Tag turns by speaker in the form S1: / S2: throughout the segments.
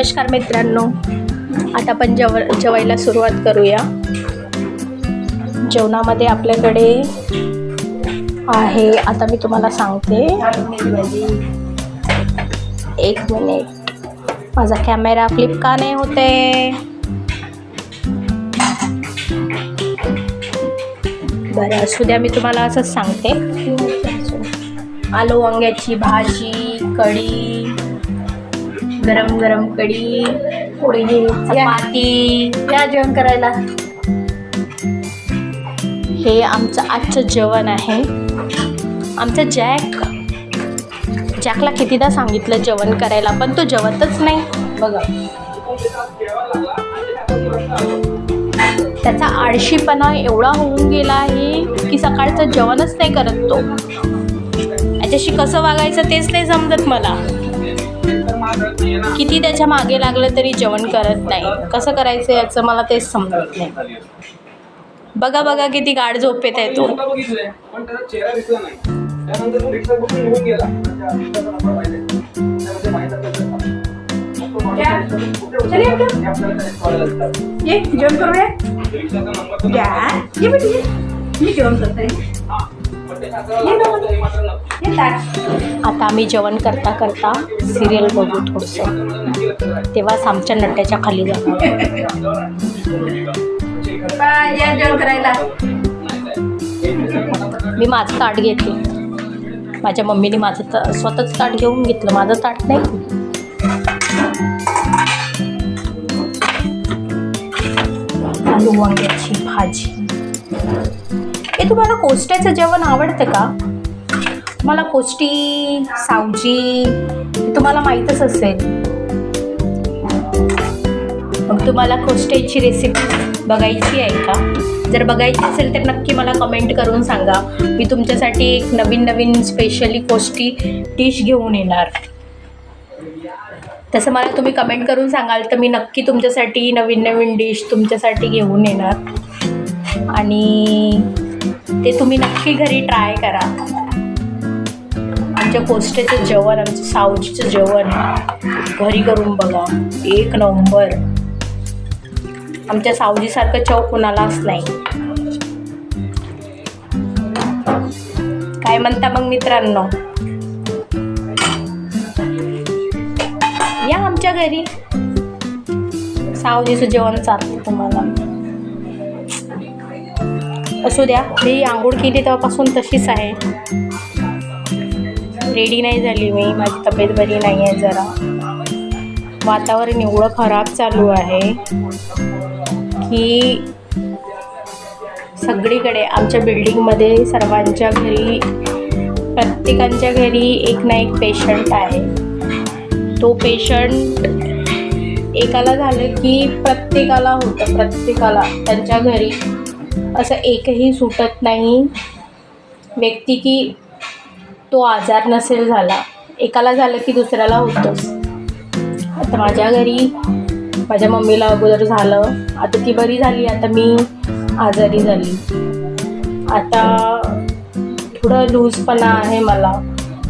S1: नमस्कार मित्रांनो. आता आपण जेव जेवायला सुरुवात करूया. जेवणामध्ये आपल्याकडे आहे आता मी तुम्हाला सांगते. एक मिनिट माझा कॅमेरा फ्लिप का नाही होते? बरं असू द्या मी तुम्हाला असंच सांगते. आलू वांग्याची भाजी कढी गरम गरम कढी पोळी चपाती
S2: या जेवण करायला.
S1: हे आमचं आजचं जेवण आहे. आमचा जॅक जॅकला कितीदा सांगितलं जेवण करायला पण तो जेवतच नाही.
S2: बघा.
S1: त्याचा आळशीपणा एवढा होऊन गेला आहे की सकाळचं जेवणच नाही करत तो. याच्याशी कसं वागायचं तेच नाही समजत मला. किती त्याच्यामागे लागलं तरी जेवण करत नाही कसं करायचं याचं मला तेच समजत नाही बघा बघा किती गाढ झोपेत आहे तो
S2: जेवण करूया मी जेवण करते
S1: आता आम्ही जेवण करता करता सिरियल बघू थोडंसं. तेव्हाच आमच्या नट्याच्या खाली
S3: फटाफट
S1: मी माझं ताट घेतले. माझ्या मम्मीने माझं त स्वतःच ताट घेऊन घेतलं. माझं ताट नाही. आलू वांग्याची भाजी. तुम्हाला कोष्ट्याचं जेवण आवडतं का? मला कोष्टी सावजी तुम्हाला माहीतच असेल. मग तुम्हाला कोष्ट्याची रेसिपी बघायची आहे का? जर बघायची असेल तर नक्की मला कमेंट करून सांगा. मी तुमच्यासाठी एक नवीन नवीन स्पेशली कोष्टी डिश घेऊन येणार. तसं मला तुम्ही कमेंट करून सांगाल तर मी नक्की तुमच्यासाठी नवीन नवीन डिश तुमच्यासाठी घेऊन येणार. आणि ते तुम्ही नक्की घरी ट्राय करा. आमच्या कोस्टेचं जेवण आमचं सावजीचं जेवण घरी करून बघा. एक नंबर आमच्या सावजीसारखं चव कुणालाच नाही. काय म्हणता मग मित्रांनो? या आमच्या घरी. सावजीचं जेवण चालतं तुम्हाला. असू द्या मी आंघोळ केली तेव्हापासून तशीच आहे. रेडी नाही झाली मी माझी तब्येत बरी नाही आहे जरा. वातावरण एवढं खराब चालू आहे की सगळीकडे आमच्या बिल्डिंगमध्ये सर्वांच्या घरी प्रत्येकांच्या घरी एक ना एक पेशंट आहे. तो पेशंट एकाला झालं की प्रत्येकाला होतं प्रत्येकाला त्यांच्या घरी. असं एकही सुटत नाही. व्यक्ती की तो आजार नसेल झाला एकाला झालं की दुसऱ्याला होतंच. आता माझ्या घरी माझ्या मम्मीला अगोदर झालं. आता ती बरी झाली आता मी आजारी झाली. आता थोडं लूजपणा आहे मला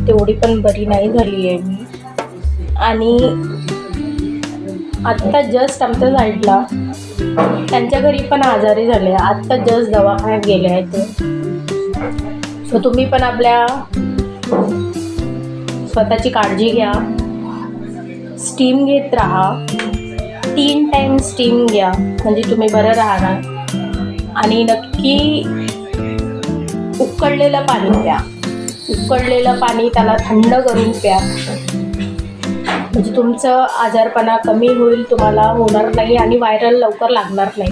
S1: तेवढी पण बरी नाही झाली आहे मी. आणि आत्ता जस्ट आमच्या साईडला त्यांच्या घरी पण आजारी झाले. आत्ता जस्ट दवाखान्यात गेले आहेत ते. सो तुम्ही पण आपल्या स्वतःची काळजी घ्या. स्टीम घेत राहा. तीन टाईम स्टीम घ्या. म्हणजे तुम्ही बरं राहणार. आणि नक्की उकळलेलं पाणी प्या. उकळलेलं पाणी त्याला थंड करून प्या. म्हणजे तुमचं आजारपणा कमी होईल तुम्हाला होणार नाही आणि व्हायरल लवकर लागणार नाही.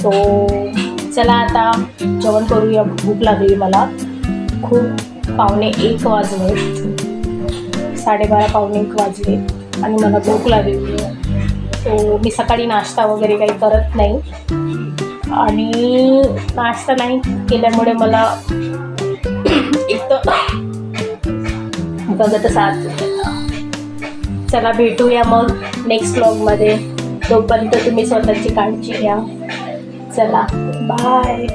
S1: सो चला आता जेवण करूया भूक लागली मला. खूप पावणे एक वाजले. साडेबारा पावणे एक वाजले आणि मला भूक लागली. सो मी सकाळी नाश्ता वगैरे काही करत नाही. आणि नाश्ता नाही केल्यामुळे मला एक तर गगत साथ चला भेटूया मग नेक्स्ट ब्लॉगमध्ये तोपर्यंत तुम्ही स्वतःची काळजी घ्या. चला बाय